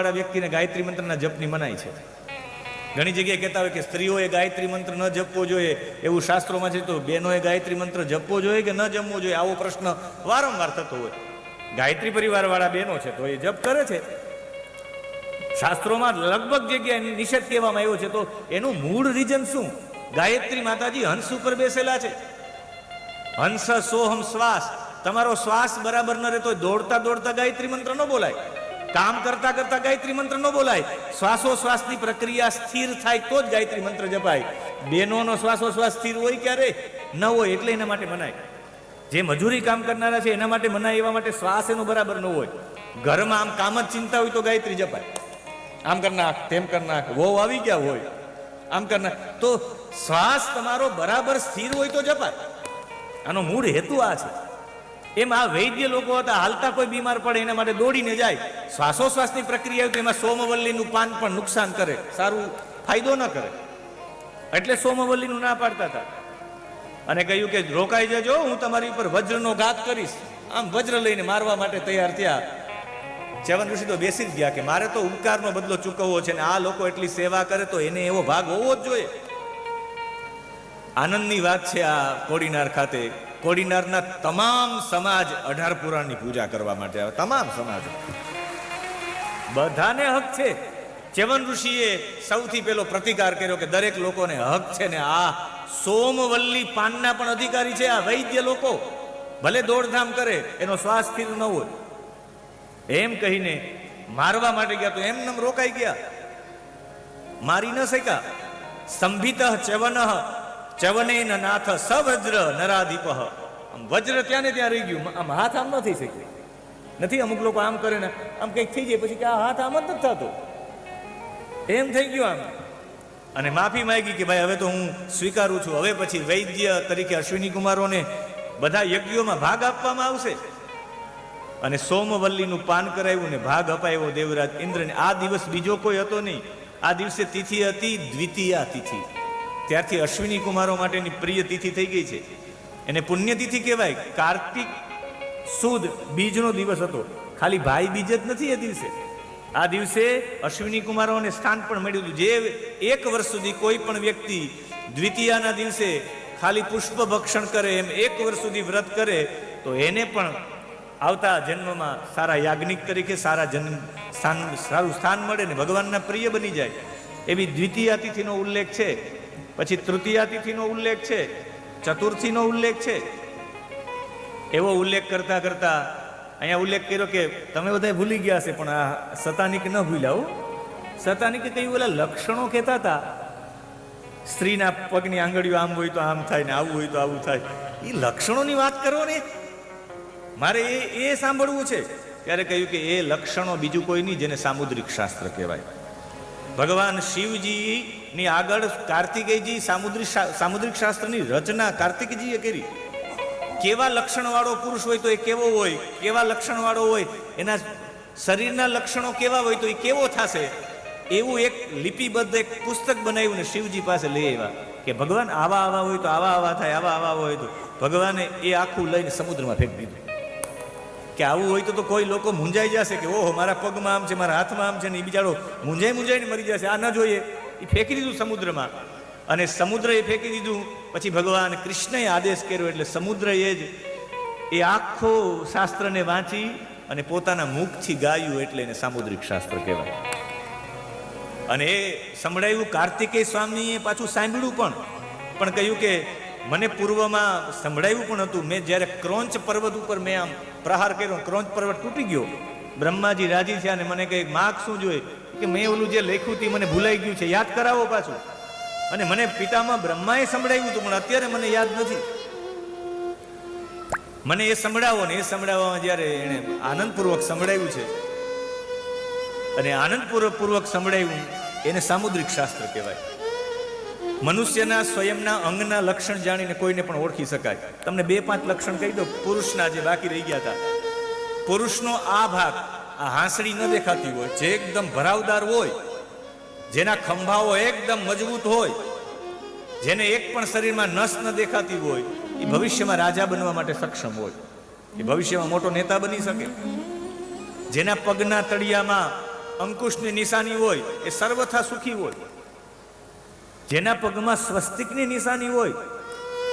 વાળા વ્યક્તિને ગાયત્રી મંત્રના જપની મનાય છે. ઘણી જગ્યાએ કહેતા હોય કે સ્ત્રીઓએ ગાયત્રી મંત્ર ન જપવો જોઈએ. એવું શાસ્ત્રોમાં છે તો બહેનોએ ગાયત્રી મંત્ર જપવો જોઈએ કે ન જમવો જોઈએ? આવો પ્રશ્ન વારંવાર થતો હોય. ગાયત્રી પરિવારવાળા બહેનો છે તો એ જપ કરે છે. શાસ્ત્રોમાં લગભગ જગ્યાએ નિષેધ કહેવામાં આવ્યો છે તો એનું મૂળ રીઝન શું? ગાયત્રી માતાજી હંસ ઉપર બેસેલા છે. હંસ સોહમ શ્વાસ. તમારો શ્વાસ બરાબર ન રહેતો હોય, દોડતા દોડતા ગાયત્રી મંત્ર ન બોલાય. કામ કરતા કરતા ગાયત્રી મંત્ર ન બોલાય. શ્વાસોશ્વાસની પ્રક્રિયા સ્થિર થાય તો જ ગાયત્રી મંત્ર જપાય. બેનોનો શ્વાસોશ્વાસ સ્થિર હોય ક્યારે? ન હોય એટલે એના માટે મનાય. જે મજૂરી કામ કરનારા છે એના માટે મનાય, એવા માટે શ્વાસ એનો બરાબર ન હોય. ઘરમાં આમ કામ જ ચિંતા હોય તો ગાયત્રી જપાય. આમ કર નાખ, તેમ કર નાખ, વહુ આવી ગયા હોય. આમ કર નાખ. તો શ્વાસ તમારો બરાબર સ્થિર હોય તો જપાય. આનો મૂળ હેતુ આ છે. એમ આ વૈદ્ય લોકો હતા, હાલતા કોઈ બીમાર પડે એના માટે દોડીને જાય. શ્વાસોશ્વાસની પ્રક્રિયા તો એમાં સોમવલ્લીનું પાન પણ નુકસાન કરે, સારું ફાયદો ન કરે. એટલે સોમવલ્લીનું ના પાડતા હતા. અને કહ્યું કે, રોકાઈ જજો, હું તમારી ઉપર વજ્રનો ઘાત કરીશ. આમ વજ્ર લઈને મારવા માટે તૈયાર થયા. ચવન ઋષિ તો બેસી જ ગયા કે, મારે તો ઉપકારનો બદલો ચૂકવવો છે ને આ લોકો એટલી સેવા કરે તો એને એવો ભાગ હોવો જ જોઈએ. આનંદની વાત છે આ કોડીનાર ખાતે. કોડીનારના તમામ સમાજ અઢાર પુરાણની પૂજા કરવા માટે આવે. તમામ સમાજ. બધાને હક છે. ચેવન ઋષિએ સૌથી પહેલો પ્રતિકાર કર્યો કે દરેક લોકોને હક છે ને આ સોમવલ્લી પાનના પણ અધિકારી છે, આ વૈદ્ય લોકો. ભલે દોડધામ કરે, એનો શ્વાસ સ્થિર ન હોય. એમ કહીને મારવા માટે ગયા તો એમ રોકાઈ ગયા. મારી ન શક્યા. સંભિત ચવન ચવને નાથ સવજ્ર નરાધિપ આમ વજ્ર ત્યાં ને ત્યાં રહી ગયું. આમ હાથ આમ ન થઈ શકે નથી, અમુક લોકો આમ કરે ને, આમ કંઈક થઈ જાય પછી કે આ હાથ આમ જ નથી થતો. એમ થઈ ગયું આમ. અને માફી માંગી કે ભાઈ, હવે તો હું સ્વીકારું છું. હવે પછી વૈદ્ય તરીકે અશ્વિની કુમારોને બધા યજ્ઞોમાં ભાગ આપવામાં આવશે. અને સોમવલ્લીનું પાન કરાવ્યું ને ભાગ અપાયો દેવરાજ ઇન્દ્રને. આ દિવસ બીજો કોઈ હતો નહીં. આ દિવસે તિથિ હતી દ્વિતીયા તિથિ. ત્યારથી અશ્વિની કુમારો માટેની પ્રિય તિથિ થઈ ગઈ છે. એને પુણ્યતિથિ કહેવાય. કાર્તિક સુદ બીજનો દિવસ હતો. ખાલી ભાઈ બીજ જ નથી એ દિવસે. આ દિવસે અશ્વિની કુમારોને સ્થાન પણ મળ્યું હતું. જે એક વર્ષ સુધી કોઈ પણ વ્યક્તિ દ્વિતીયાના દિવસે ખાલી પુષ્પ ભક્ષણ કરે, એમ એક વર્ષ સુધી વ્રત કરે, તો એને પણ આવતા જન્મમાં સારા યાજ્ઞિક તરીકે સારા જન્મ સ્થાન, સારું સ્થાન મળે ને ભગવાનના પ્રિય બની જાય. એવી દ્વિતીય તિથિનો ઉલ્લેખ છે. પછી તૃતીયા તિથિનો ઉલ્લેખ છે, ચતુર્થીનો ઉલ્લેખ છે. એવો ઉલ્લેખ કરતા કરતા અહીંયા ઉલ્લેખ કર્યો કે તમે બધા ભૂલી ગયા છે પણ આ સતાનિક ન ભૂલ્યા હો. સતાનિકે કહ્યું ઓલા લક્ષણો કહેતા હતા? સ્ત્રીના પગની આંગળીઓ આમ હોય તો આમ થાય ને આવું હોય તો આવું થાય. એ લક્ષણોની વાત કરો ને. મારે એ એ સાંભળવું છે. ત્યારે કહ્યું કે એ લક્ષણો બીજું કોઈ નહીં જેને સામુદ્રિક શાસ્ત્ર કહેવાય. ભગવાન શિવજીની આગળ કાર્તિકેયજી સામુદ્રિક સામુદ્રિક શાસ્ત્રની રચના કાર્તિકજીએ કરી. કેવા લક્ષણવાળો પુરુષ હોય તો એ કેવો હોય, કેવા લક્ષણવાળો હોય, એના શરીરના લક્ષણો કેવા હોય તો એ કેવો થશે, એવું એક લિપિબદ્ધ એક પુસ્તક બનાવ્યું ને શિવજી પાસે લઈ આવ્યા કે ભગવાન આવા આવા હોય તો આવા આવા થાય, આવા આવા હોય તો ભગવાને એ આખું લઈને સમુદ્રમાં ફેંકી દીધું. કે આવું હોય તો કોઈ લોકો મૂંઝાઈ જશે કે ઓહો, મારા પગમાં આમ છે, મારા હાથમાં આમ છે ને એ બિચારો મૂંઝાઈ મૂંઝાઈને મરી જશે. આ ન જોઈએ. એ ફેંકી દીધું સમુદ્રમાં. અને સમુદ્રએ ફેંકી દીધું. પછી ભગવાન કૃષ્ણએ આદેશ કર્યો એટલે સમુદ્રએ જ એ આખો શાસ્ત્રને વાંચી અને પોતાના મુખથી ગાયું એટલે એને સામુદ્રિક શાસ્ત્ર કહેવાય. અને એ સંભળાયું કાર્તિકેય સ્વામીએ પાછું સાંભળ્યું પણ. પણ કહ્યું કે મને પૂર્વમાં સંભળાયું પણ હતું. મેં જ્યારે ક્રોંચ પર્વત ઉપર મેં આમ પ્રહાર કર્યો, ક્રોંચ પર્વત તૂટી ગયો. બ્રહ્માજી રાજી થયા અને મને કંઈક માગ શું જોઈએ કે મેં ઓલું જે લખ્યું તે મને ભૂલાઈ ગયું છે. યાદ કરાવો પાછું. અને મને પિતામાં બ્રહ્માએ સંભળાવ્યું હતું, પણ અત્યારે મને યાદ નથી. મને એ સંભળાવો ને એ સંભળાવવામાં જ્યારે એણે આનંદપૂર્વક સંભળાવ્યું છે. અને આનંદપૂર્વક પૂર્વક સંભળાવ્યું એને સામુદ્રિક શાસ્ત્ર કહેવાય. મનુષ્યના સ્વયંના અંગના લક્ષણ જાણીને કોઈને પણ ઓળખી શકાય. તમને બે પાંચ લક્ષણ કહી દો પુરુષના જે બાકી રહી ગયા હતા. પુરુષનો આ ભાગ આ હાંસડી ન દેખાતી હોય, જે એકદમ ભરાવદાર હોય, જેના ખંભાઓ એકદમ મજબૂત હોય, જેને એક પણ શરીરમાં નસ ન દેખાતી હોય, એ ભવિષ્યમાં રાજા બનવા માટે સક્ષમ હોય. એ ભવિષ્યમાં મોટો નેતા બની શકે. જેના પગના તળિયામાં અંકુશની નિશાની હોય, એ સર્વથા સુખી હોય. જેના પગમાં સ્વસ્તિકની નિશાની હોય,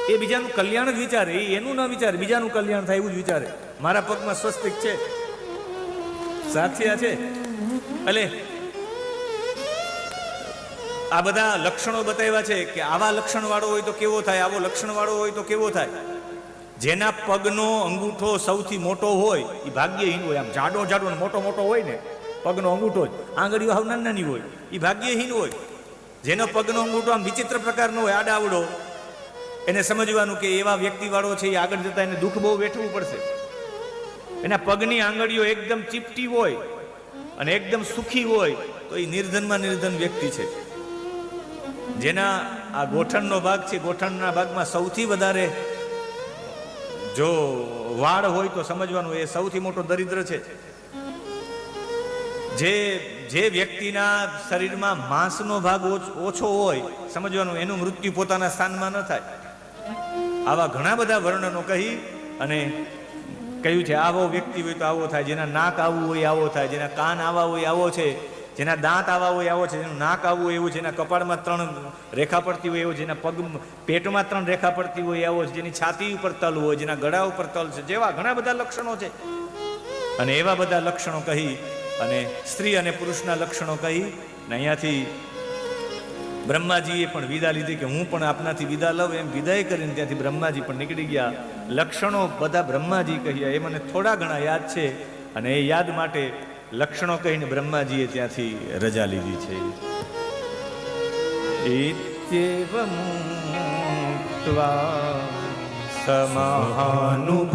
એ બીજાનું કલ્યાણ જ વિચારે, એ એનું ન વિચારે, બીજાનું કલ્યાણ થાય એવું જ વિચારે. મારા પગમાં સ્વસ્તિક છે. સાથિયા છે. એટલે આ બધા લક્ષણો બતાવ્યા છે કે આવા લક્ષણ વાળો હોય તો કેવો થાય, આવો લક્ષણ વાળો હોય તો કેવો થાય. જેના પગનો અંગૂઠો સૌથી મોટો હોય એ ભાગ્યહીન હોય, આમ જાડો જાડો મોટો મોટો હોય ને, પગનો અંગૂઠો જ. આંગળીઓ હાવ નાની હોય એ ભાગ્યહીન હોય. જેનો પગનો અંગૂઠો આમ વિચિત્ર પ્રકારનો હોય, આડાવડો. એને સમજવાનું કે એવા વ્યક્તિવાળો છે, એ આગળ જતા એને દુઃખ બહુ વેઠવું પડશે. એના પગની આંગળીઓ એકદમ ચીપટી હોય અને એકદમ સુખી હોય, તો એ નિર્ધનમાં નિર્ધન વ્યક્તિ છે. જેના આ ગોઠણનો ભાગ છે, ગોઠણના ભાગમાં સૌથી વધારે જો વાળ હોય તો સમજવાનું એ સૌથી મોટો દરિદ્ર છે. જે જે વ્યક્તિના શરીરમાં માંસનો ભાગ ઓછ- હોય, સમજવાનું, એનું મૃત્યુ પોતાના સ્થાનમાં ન થાય. આવા ઘણા બધા વર્ણનો કહી અને કહ્યું છે, આવો વ્યક્તિ હોય તો આવો થાય, જેના નાક આવવું હોય આવો થાય, જેના કાન આવા હોય આવો છે, જેના દાંત આવા હોય આવો છે, જેનું નાક આવવું હોય એવું છે, જેના કપાળમાં ત્રણ રેખા પડતી હોય એવું જેના પગ, પેટમાં ત્રણ રેખા પડતી હોય આવો છે, જેની છાતી ઉપર તલ હોય, જેના ગળા ઉપર તલ છે, જેવા ઘણા બધા લક્ષણો છે. અને એવા બધા લક્ષણો કહી અને સ્ત્રી અને પુરુષના લક્ષણો કહી ને અહીંયાથી બ્રહ્માજીએ પણ વિદા લીધી કે હું પણ આપનાથી વિદા લઉં એમ વિદાય કરીને ત્યાંથી બ્રહ્માજી પણ નીકળી ગયા. લક્ષણો બધા બ્રહ્માજી કહ્યા. એ મને થોડા ઘણા યાદ છે અને એ યાદ માટે લક્ષણો કહીને બ્રહ્માજીએ ત્યાંથી રજા લીધી છે. સમાનુભા